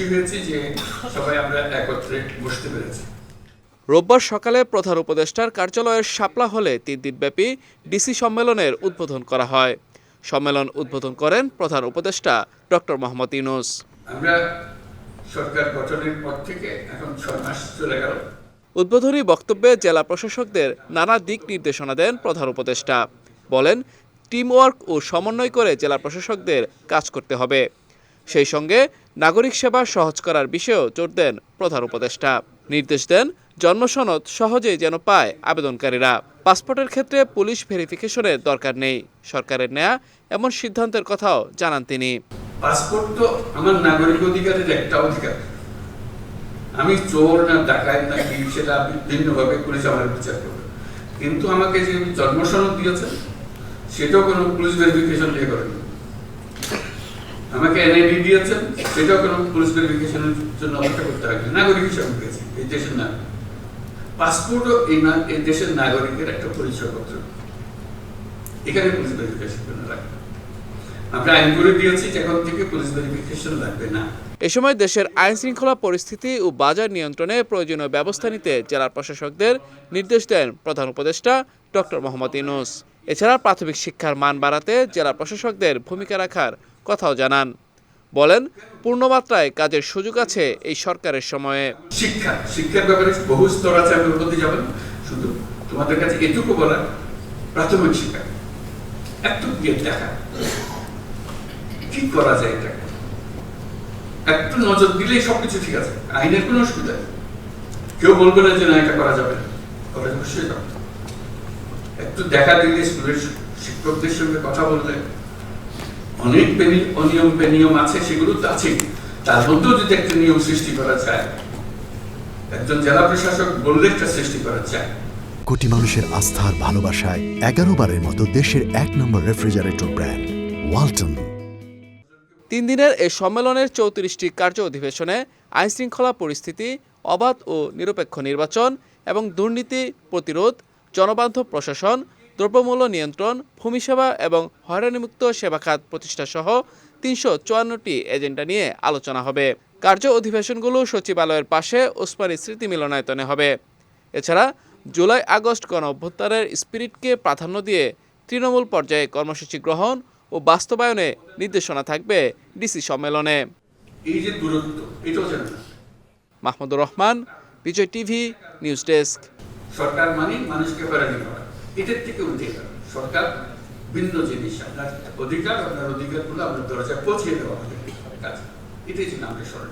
খুশি হয়েছি যে সবাই আমরা একত্রে বসতে পেরেছি। রোববার সকালে প্রধান উপদেষ্টার কার্যালয়ের শাপলা হলে তিন দিনব্যাপী ডিসি সম্মেলনের উদ্বোধন করা হয়। সম্মেলন উদ্বোধন করেন প্রধান উপদেষ্টা ডক্টর মোহাম্মদ ইউনুস। আমরা সরকার গঠনের পর থেকে এখন ছয় মাস চলে গেল। উদ্বোধনী বক্তব্যে জেলা প্রশাসকদের নানা দিক নির্দেশনা দেন প্রধান উপদেষ্টা। বলেন টিমওয়ার্ক ও সমন্বয় করে জেলা প্রশাসকদের কাজ করতে হবে। সেই সঙ্গে নাগরিক সেবা সহজ করার বিষয়েও জোর দেন প্রধান উপদেষ্টা। নির্দেশ দেন জন্মসনদ সহজেই যেন পায় আবেদনকারীরা। পাসপোর্টের ক্ষেত্রে পুলিশ ভেরিফিকেশনের দরকার নেই। সরকারের নেয়া এমন সিদ্ধান্তের কথাও জানান তিনি। পাসপোর্ট তো আমার নাগরিক অধিকারের একটা অধিকার। আমি চোর না ডাকায় না কি, সেটা ভিন্নভাবে পুলিশ আমার বিচার করবে। কিন্তু আমাকে যে জন্মসনদ দিয়েছেন সেটাও কোনো পুলিশ ভেরিফিকেশন দিয়ে করেনি। আমাকে এনআইডি দিয়েছেন সেটাও কোনো পুলিশ ভেরিফিকেশনের জন্য অপেক্ষা করতে হবে। নাগরিক হিসাবে পেয়েছি, এই দেশের নাগরিক। পাসপোর্টও এই না- এই দেশের নাগরিকের একটা পরিচয়পত্র। এখানে পুলিশ ভেরিফিকেশন জন্য না। এ সময় দেশের আইন শৃঙ্খলা পরিস্থিতি ও বাজার নিয়ন্ত্রণে প্রয়োজনীয় ব্যবস্থা নিতে জেলা প্রশাসকদের নির্দেশ দেন প্রধান উপদেষ্টা ডক্টর মোহাম্মদ ইউনুস। এছাড়া প্রাথমিক শিক্ষার মান বাড়াতে জেলা প্রশাসকদের ভূমিকা রাখার কথাও জানান। বলেন, পূর্ণমাত্রায় কাজের সুযোগ আছে এই সরকারের সময়ে। শিক্ষা, শিক্ষার ব্যাপারে বহু স্তর আছে, আমি ওর যাবেন শুধু তোমাদের কাছে এটুকু বলা প্রাথমিক শিক্ষা। একটু গিয়ে দেখা। কি করা যায় এটা? একটু নজর দিলেই সবকিছু ঠিক আছে। আইনের কোনো অসুবিধা নেই। কেউ বলবে না যে না, এটা করা যাবে না। করা অবশ্যই যাবে একটু দেখা দিলে স্কুলের শিক্ষকদের সঙ্গে কথা বললে অনেক অনিয়ম বেনিয়ম আছে সেগুলো তো আছেই। তার মধ্যেও যদি একটা নিয়ম সৃষ্টি করা যায় একজন জেলা প্রশাসক বললে একটা সৃষ্টি করা যায়। কোটি মানুষের আস্থার ভালোবাসায় এগারো বারের মতো দেশের এক নম্বর রেফ্রিজারেটর ব্র্যান্ড ওয়ালটন। তিন দিনের এই সম্মেলনের চৌত্রিশটি কার্য অধিবেশনে আইনশৃঙ্খলা পরিস্থিতি অবাধ ও নিরপেক্ষ নির্বাচন এবং দুর্নীতি প্রতিরোধ জনবান্ধব প্রশাসন দ্রব্যমূল্য নিয়ন্ত্রণ ভূমি সেবা এবং হয়রানিমুক্ত সেবা খাত প্রতিষ্ঠা সহ তিনশো চুয়ান্নটি এজেন্ডা নিয়ে আলোচনা হবে। কার্য অধিবেশনগুলো সচিবালয়ের পাশে ওসমানী স্মৃতি মিলনায়তনে হবে। এছাড়া জুলাই আগস্ট গণ অভ্যুত্থানের স্পিরিটকে প্রাধান্য দিয়ে তৃণমূল পর্যায়ে কর্মসূচি গ্রহণ ও বাস্তবায়নে নির্দেশনা থাকবে ডিসি সম্মেলনে। এই যে দূরত্ব এটাও Mahmudur Rahman Bijoy TV news desk. সরকার মানে মানুষকে হয়রানি করা। এটার থেকে উঠে সরকার ভিন্ন জিনিস, আপনার অধিকার, আপনার অধিকারগুলো আপনার দরজা পৌঁছে দেওয়া আমাদের কাজ এটাই জন্য আমরা স্মরণ